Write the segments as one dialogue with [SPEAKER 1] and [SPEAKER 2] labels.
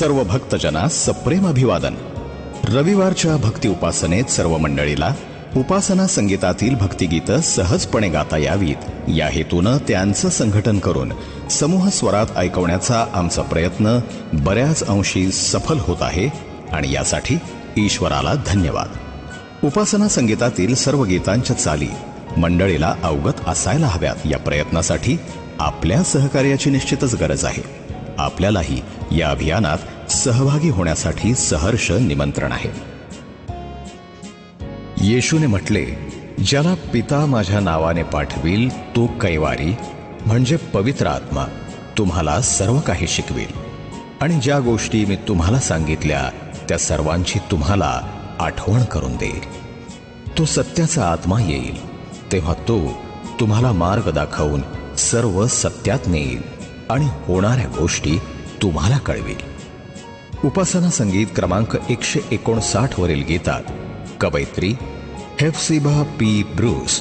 [SPEAKER 1] सर्व भक्तजना सप्रेम अभिवादन. रविवारच्या भक्ती उपासनेत सर्व मंडळीला उपासना संगीतातील भक्तिगीतं सहजपणे गाता यावीत. या हेतूनं त्यांचं संघटन करून समूह स्वरात ऐकवण्याचा आमचा प्रयत्न बऱ्याच अंशी सफल होत आहे आणि यासाठी ईश्वराला धन्यवाद. उपासना संगीतातील सर्व गीतांच्या चाली मंडळीला अवगत असायला हव्यात. या प्रयत्नासाठी आपल्या सहकार्याची निश्चितच गरज आहे. आपल्यालाही या अभियानात सहभागी होण्यासाठी सहर्ष निमंत्रण आहे. येशूने म्हटले ज्याला पिता माझ्या नावाने पाठविल तो कैवारी म्हणजे पवित्र आत्मा तुम्हाला सर्व काही शिकवेल. आणि ज्या गोष्टी मी तुम्हाला सांगितल्या त्या सर्वांची तुम्हाला आठवण करून देईल. तो सत्याचा आत्मा येईल तेव्हा तो तुम्हाला मार्ग दाखवून सर्व सत्यात नेईल. आणि होणाऱ्या गोष्टी तुम्हाला कळवेल. उपासना संगीत क्रमांक एकशे एकोणसाठ वरील गीतात कवयित्री हेफसिबा पी ब्रूस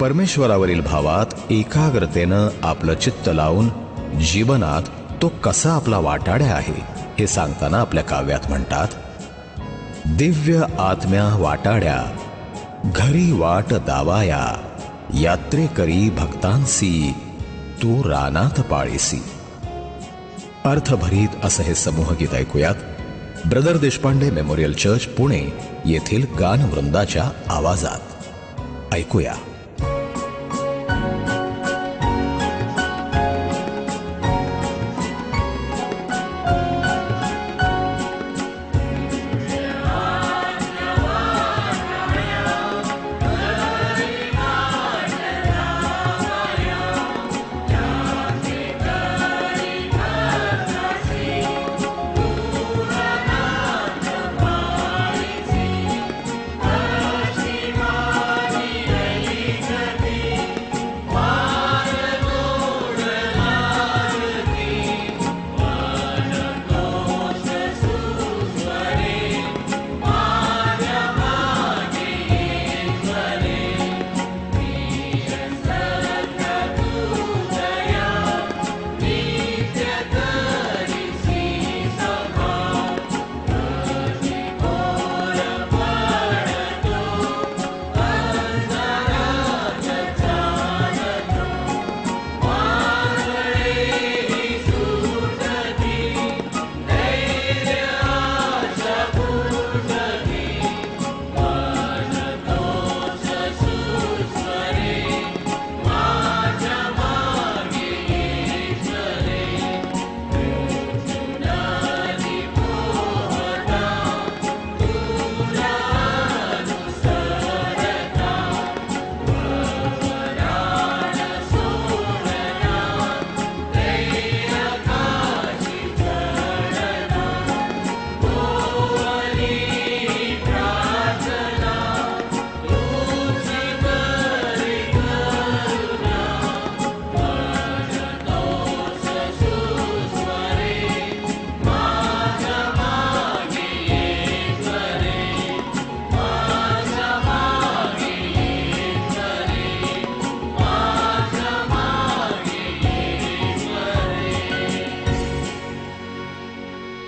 [SPEAKER 1] परमेश्वरावरील भावात एकाग्रतेनं आपलं चित्त लावून जीवनात तो कसा आपला वाटाड्या आहे हे सांगताना आपल्या काव्यात म्हणतात दिव्य आत्म्या वाटाड्या घरी वाट दावाया यात्रेकरी भक्तांसी तू रानात पाळीसी. अर्थभरीत असं हे समूह गीत ऐकूयात. Brother Deshpande memorial church Pune येथील गानवृंदाच्या आवाजात. ऐकूया.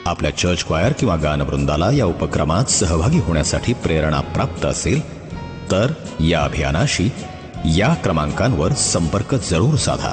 [SPEAKER 1] आपल्या चर्च क्वायर किंवा गानवृंदाला या उपक्रमात सहभागी होण्यासाठी प्रेरणा प्राप्त असेल तर या अभियानाशी या क्रमांकांवर संपर्क जरूर साधा.